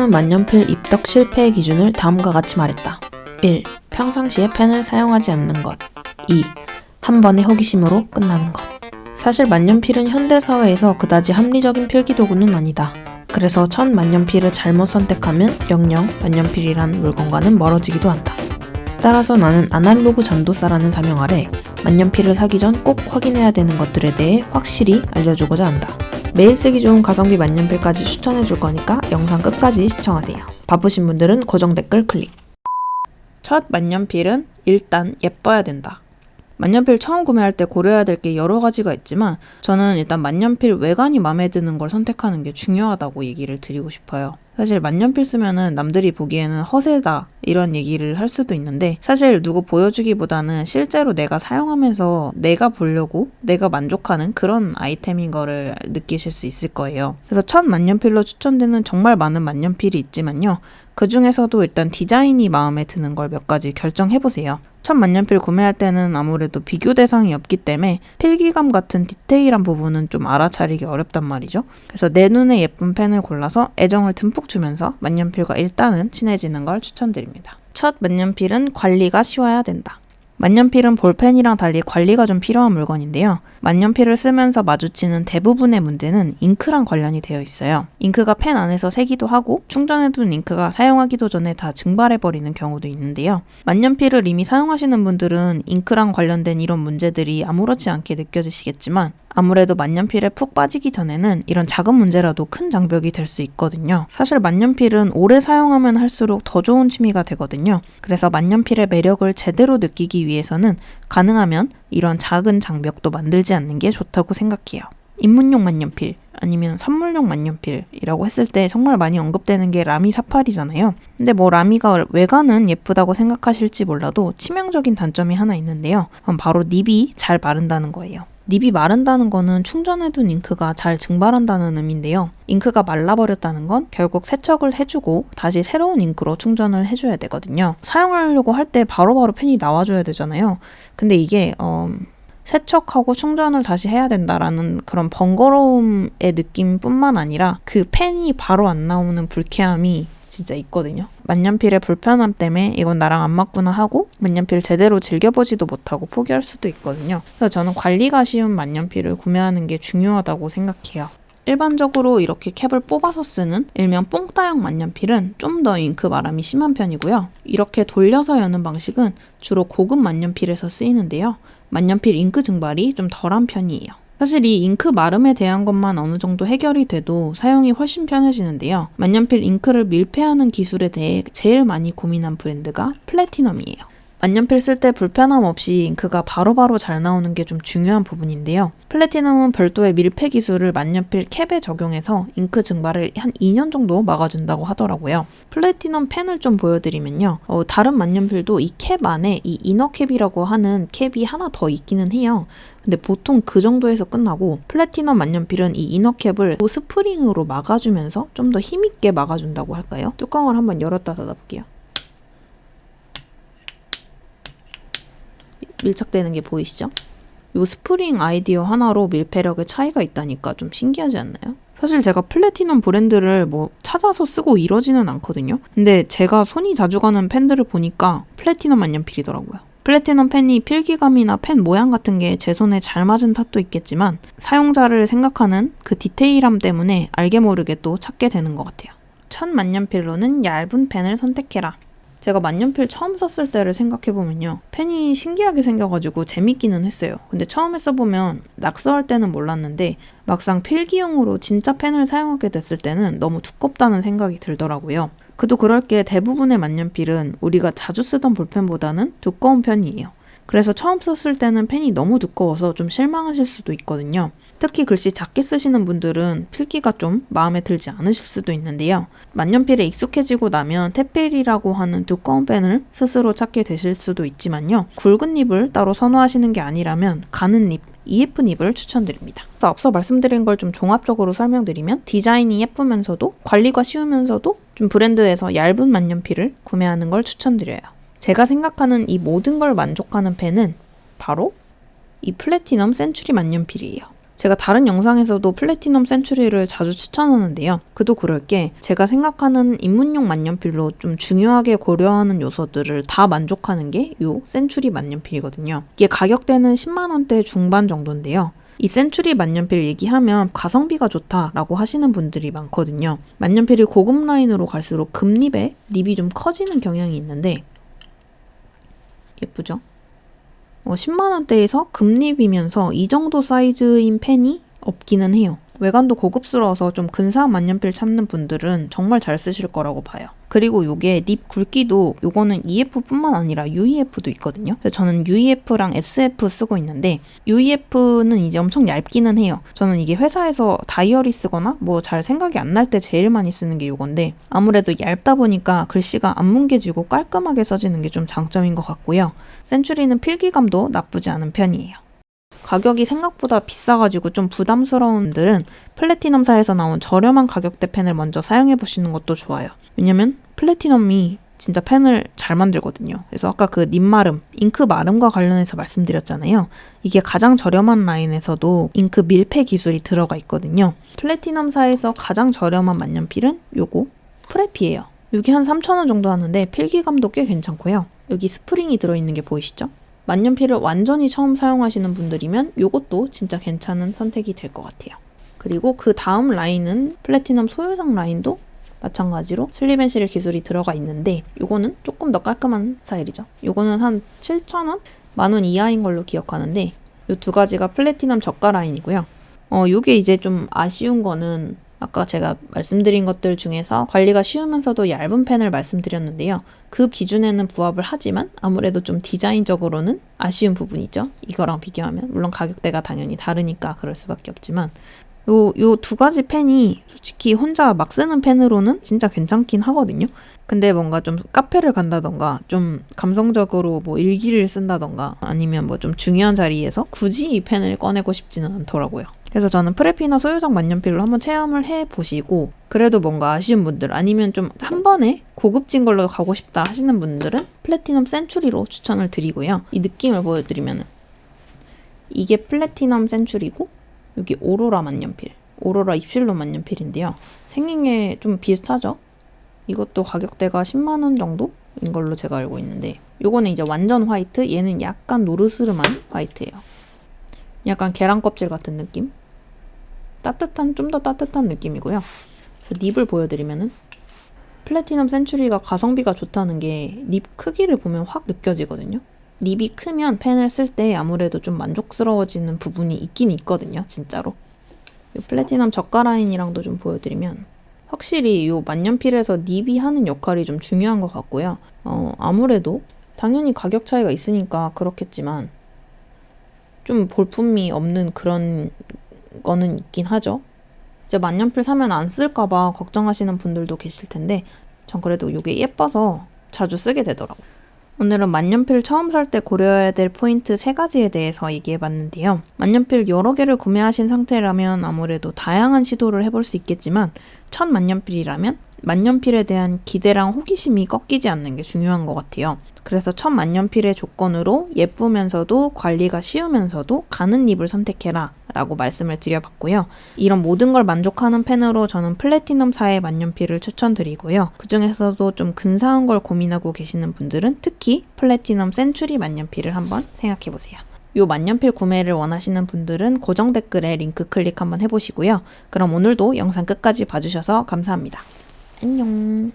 천은 만년필 입덕 실패의 기준을 다음과 같이 말했다. 1. 평상시에 펜을 사용하지 않는 것. 2. 한 번의 호기심으로 끝나는 것. 사실 만년필은 현대사회에서 그다지 합리적인 필기도구는 아니다. 그래서 천 만년필을 잘못 선택하면 영영 만년필이란 물건과는 멀어지기도 한다. 따라서 나는 아날로그 전도사라는 사명 아래 만년필을 사기 전 꼭 확인해야 되는 것들에 대해 확실히 알려주고자 한다. 매일 쓰기 좋은 가성비 만년필까지 추천해 줄 거니까 영상 끝까지 시청하세요. 바쁘신 분들은 고정 댓글 클릭. 첫 만년필은 일단 예뻐야 된다. 만년필 처음 구매할 때 고려해야 될 게 여러 가지가 있지만 저는 일단 만년필 외관이 마음에 드는 걸 선택하는 게 중요하다고 얘기를 드리고 싶어요. 사실 만년필 쓰면은 남들이 보기에는 허세다 이런 얘기를 할 수도 있는데 사실 누구 보여주기보다는 실제로 내가 사용하면서 내가 보려고 내가 만족하는 그런 아이템인 거를 느끼실 수 있을 거예요. 그래서 첫 만년필로 추천되는 정말 많은 만년필이 있지만요. 그 중에서도 일단 디자인이 마음에 드는 걸 몇 가지 결정해 보세요. 첫 만년필 구매할 때는 아무래도 비교 대상이 없기 때문에 필기감 같은 디테일한 부분은 좀 알아차리기 어렵단 말이죠. 그래서 내 눈에 예쁜 펜을 골라서 애정을 듬뿍 주면서 만년필과 일단은 친해지는 걸 추천드립니다. 첫 만년필은 관리가 쉬워야 된다. 만년필은 볼펜이랑 달리 관리가 좀 필요한 물건인데요. 만년필을 쓰면서 마주치는 대부분의 문제는 잉크랑 관련이 되어 있어요. 잉크가 펜 안에서 새기도 하고 충전해둔 잉크가 사용하기도 전에 다 증발해버리는 경우도 있는데요. 만년필을 이미 사용하시는 분들은 잉크랑 관련된 이런 문제들이 아무렇지 않게 느껴지시겠지만 아무래도 만년필에 푹 빠지기 전에는 이런 작은 문제라도 큰 장벽이 될 수 있거든요. 사실 만년필은 오래 사용하면 할수록 더 좋은 취미가 되거든요. 그래서 만년필의 매력을 제대로 느끼기 위해서는 가능하면 이런 작은 장벽도 만들지 않는 게 좋다고 생각해요. 입문용 만년필 아니면 선물용 만년필이라고 했을 때 정말 많이 언급되는 게 라미 사팔이잖아요. 근데 뭐 라미가 외관은 예쁘다고 생각하실지 몰라도 치명적인 단점이 하나 있는데요. 그럼 바로 닙이 잘 마른다는 거예요. 닙이 마른다는 거는 충전해둔 잉크가 잘 증발한다는 의미인데요. 잉크가 말라버렸다는 건 결국 세척을 해주고 다시 새로운 잉크로 충전을 해줘야 되거든요. 사용하려고 할 때 바로바로 펜이 나와줘야 되잖아요. 근데 이게 어, 세척하고 충전을 다시 해야 된다라는 그런 번거로움의 느낌뿐만 아니라 그 펜이 바로 안 나오는 불쾌함이 진짜 있거든요. 만년필의 불편함 때문에 이건 나랑 안 맞구나 하고 만년필 제대로 즐겨보지도 못하고 포기할 수도 있거든요. 그래서 저는 관리가 쉬운 만년필을 구매하는 게 중요하다고 생각해요. 일반적으로 이렇게 캡을 뽑아서 쓰는 일명 뽕따형 만년필은 좀 더 잉크 마람이 심한 편이고요. 이렇게 돌려서 여는 방식은 주로 고급 만년필에서 쓰이는데요. 만년필 잉크 증발이 좀 덜한 편이에요. 사실 이 잉크 마름에 대한 것만 어느 정도 해결이 돼도 사용이 훨씬 편해지는데요. 만년필 잉크를 밀폐하는 기술에 대해 제일 많이 고민한 브랜드가 플래티넘이에요. 만년필 쓸 때 불편함 없이 잉크가 바로바로 잘 나오는 게 좀 중요한 부분인데요. 플래티넘은 별도의 밀폐 기술을 만년필 캡에 적용해서 잉크 증발을 한 2년 정도 막아준다고 하더라고요. 플래티넘 펜을 좀 보여드리면요. 어, 다른 만년필도 이 캡 안에 이 이너 캡이라고 하는 캡이 하나 더 있기는 해요. 근데 보통 그 정도에서 끝나고 플래티넘 만년필은 이 이너 캡을 스프링으로 막아주면서 좀 더 힘있게 막아준다고 할까요? 뚜껑을 한번 열었다 닫아볼게요. 밀착되는 게 보이시죠? 이 스프링 아이디어 하나로 밀폐력의 차이가 있다니까 좀 신기하지 않나요? 사실 제가 플래티넘 브랜드를 뭐 찾아서 쓰고 이러지는 않거든요. 근데 제가 손이 자주 가는 펜들을 보니까 플래티넘 만년필이더라고요. 플래티넘 펜이 필기감이나 펜 모양 같은 게 제 손에 잘 맞은 탓도 있겠지만 사용자를 생각하는 그 디테일함 때문에 알게 모르게 또 찾게 되는 것 같아요. 첫 만년필로는 얇은 펜을 선택해라. 제가 만년필 처음 썼을 때를 생각해보면요. 펜이 신기하게 생겨가지고 재밌기는 했어요. 근데 처음에 써보면 낙서할 때는 몰랐는데 막상 필기용으로 진짜 펜을 사용하게 됐을 때는 너무 두껍다는 생각이 들더라고요. 그도 그럴 게 대부분의 만년필은 우리가 자주 쓰던 볼펜보다는 두꺼운 편이에요. 그래서 처음 썼을 때는 펜이 너무 두꺼워서 좀 실망하실 수도 있거든요. 특히 글씨 작게 쓰시는 분들은 필기가 좀 마음에 들지 않으실 수도 있는데요. 만년필에 익숙해지고 나면 탭필이라고 하는 두꺼운 펜을 스스로 찾게 되실 수도 있지만요. 굵은 립을 따로 선호하시는 게 아니라면 가는 립, EF 립을 추천드립니다. 앞서 말씀드린 걸 좀 종합적으로 설명드리면 디자인이 예쁘면서도 관리가 쉬우면서도 좀 브랜드에서 얇은 만년필을 구매하는 걸 추천드려요. 제가 생각하는 이 모든 걸 만족하는 펜은 바로 이 플래티넘 센츄리 만년필이에요. 제가 다른 영상에서도 플래티넘 센츄리를 자주 추천하는데요. 그도 그럴 게 제가 생각하는 입문용 만년필로 좀 중요하게 고려하는 요소들을 다 만족하는 게 요 센츄리 만년필이거든요. 이게 가격대는 10만 원대 중반 정도인데요. 이 센츄리 만년필 얘기하면 가성비가 좋다라고 하시는 분들이 많거든요. 만년필이 고급 라인으로 갈수록 금립에 립이 좀 커지는 경향이 있는데 예쁘죠? 어, 10만 원대에서 금립이면서 이 정도 사이즈인 펜이 없기는 해요. 외관도 고급스러워서 좀 근사한 만년필 찾는 분들은 정말 잘 쓰실 거라고 봐요. 그리고 요게 립 굵기도 요거는 EF뿐만 아니라 UEF도 있거든요. 그래서 저는 UEF랑 SF 쓰고 있는데 UEF는 이제 엄청 얇기는 해요. 저는 이게 회사에서 다이어리 쓰거나 뭐 잘 생각이 안 날 때 제일 많이 쓰는 게 요건데 아무래도 얇다 보니까 글씨가 안 뭉개지고 깔끔하게 써지는 게 좀 장점인 것 같고요. 센츄리는 필기감도 나쁘지 않은 편이에요. 가격이 생각보다 비싸가지고 좀 부담스러운 분들은 플래티넘사에서 나온 저렴한 가격대 펜을 먼저 사용해 보시는 것도 좋아요. 왜냐면 플래티넘이 진짜 펜을 잘 만들거든요. 그래서 아까 그 립마름, 잉크 마름과 관련해서 말씀드렸잖아요. 이게 가장 저렴한 라인에서도 잉크 밀폐 기술이 들어가 있거든요. 플래티넘사에서 가장 저렴한 만년필은 요거 프레피예요. 이게 한 3,000원 정도 하는데 필기감도 꽤 괜찮고요. 여기 스프링이 들어있는 게 보이시죠? 만년필을 완전히 처음 사용하시는 분들이면 이것도 진짜 괜찮은 선택이 될 것 같아요. 그리고 그 다음 라인은 플래티넘 소유상 라인도 마찬가지로 슬립앤실 기술이 들어가 있는데 이거는 조금 더 깔끔한 스타일이죠. 이거는 한 7,000원? 만원 이하인 걸로 기억하는데 이 두 가지가 플래티넘 저가 라인이고요. 어, 요게 이제 좀 아쉬운 거는 아까 제가 말씀드린 것들 중에서 관리가 쉬우면서도 얇은 펜을 말씀드렸는데요. 그 기준에는 부합을 하지만 아무래도 좀 디자인적으로는 아쉬운 부분이죠. 이거랑 비교하면. 물론 가격대가 당연히 다르니까 그럴 수밖에 없지만. 요, 요 두 가지 펜이 솔직히 혼자 막 쓰는 펜으로는 진짜 괜찮긴 하거든요. 근데 뭔가 좀 카페를 간다던가 좀 감성적으로 뭐 일기를 쓴다던가 아니면 뭐 좀 중요한 자리에서 굳이 이 펜을 꺼내고 싶지는 않더라고요. 그래서 저는 프레피나 소유상 만년필로 한번 체험을 해 보시고 그래도 뭔가 아쉬운 분들 아니면 좀 한 번에 고급진 걸로 가고 싶다 하시는 분들은 플래티넘 센츄리로 추천을 드리고요. 이 느낌을 보여드리면 이게 플래티넘 센츄리고 여기 오로라 만년필, 오로라 입실로 만년필인데요. 생긴 게 좀 비슷하죠? 이것도 가격대가 10만 원 정도인 걸로 제가 알고 있는데 요거는 이제 완전 화이트, 얘는 약간 노르스름한 화이트예요. 약간 계란 껍질 같은 느낌? 따뜻한 좀 더 따뜻한 느낌이고요. 그래서 립을 보여드리면은 플래티넘 센츄리가 가성비가 좋다는 게립 크기를 보면 확 느껴지거든요. 립이 크면 펜을 쓸 때 아무래도 좀 만족스러워지는 부분이 있긴 있거든요, 진짜로. 이 플래티넘 저가 라인이랑도 좀 보여드리면 확실히 이 만년필에서 립이 하는 역할이 좀 중요한 것 같고요. 어, 아무래도 당연히 가격 차이가 있으니까 그렇겠지만 좀 볼품이 없는 그런 거는 있긴 하죠. 이제 만년필 사면 안 쓸까봐 걱정하시는 분들도 계실 텐데 전 그래도 이게 예뻐서 자주 쓰게 되더라고요. 오늘은 만년필 처음 살 때 고려해야 될 포인트 세 가지에 대해서 얘기해 봤는데요. 만년필 여러 개를 구매하신 상태라면 아무래도 다양한 시도를 해볼 수 있겠지만 첫 만년필이라면 만년필에 대한 기대랑 호기심이 꺾이지 않는 게 중요한 것 같아요. 그래서 첫 만년필의 조건으로 예쁘면서도 관리가 쉬우면서도 가는 립을 선택해라 라고 말씀을 드려봤고요. 이런 모든 걸 만족하는 펜으로 저는 플래티넘사의 만년필을 추천드리고요. 그 중에서도 좀 근사한 걸 고민하고 계시는 분들은 특히 플래티넘 센츄리 만년필을 한번 생각해보세요. 요 만년필 구매를 원하시는 분들은 고정 댓글에 링크 클릭 한번 해보시고요. 그럼 오늘도 영상 끝까지 봐주셔서 감사합니다. 안녕.